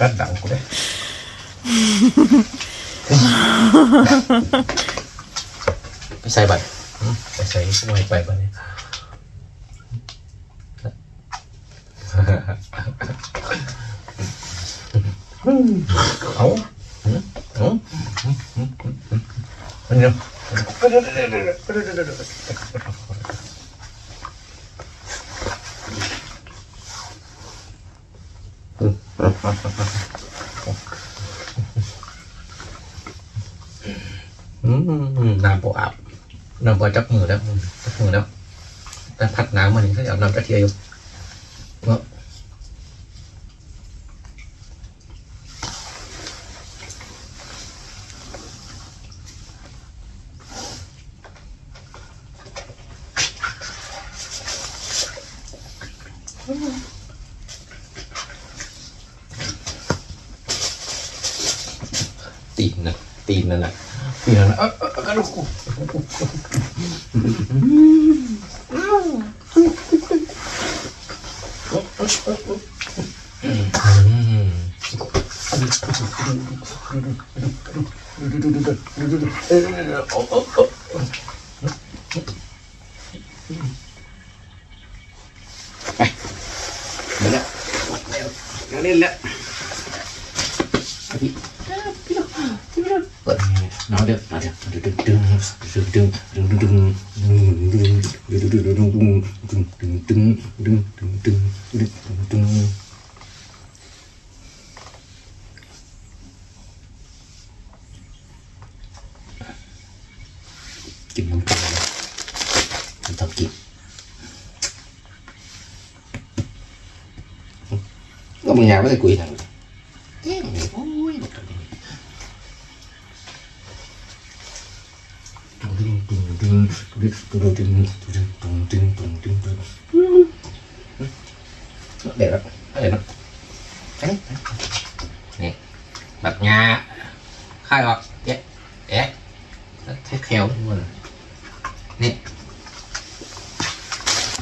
กัดดังกูเลยไปใส่บัตรไปใส่สมัยไปบัตรนี้เอาเอามันเดี๋ยวอืม น้ำโปอาบน้ำโปจับมือแล้วจับมือแล้วแต่ผัดน้ำมันนี่เขาจะเอาน้ำกระเทียมอยู่เนาะตี นนะตีนนั่นแหละตีนนั่นแหละเออเออกระดูกกูไปเดี๋ยวแล้วเดี๋ยวเล่นแล้วพี่เปิดน้องเดี๋ยวมาเดี๋ยวดึงดึงดึงดึงดึงดึงดึงดึงดึงดึงดึ เดี๋ยวเดี๋ยวเอ๊ะนี่แบบงาค่ายออกเอ๊ะเอ๊ะเทคแคลมันนี่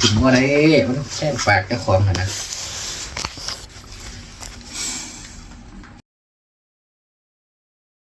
กินว่าได้มันแช่ปากเจ้าของนะ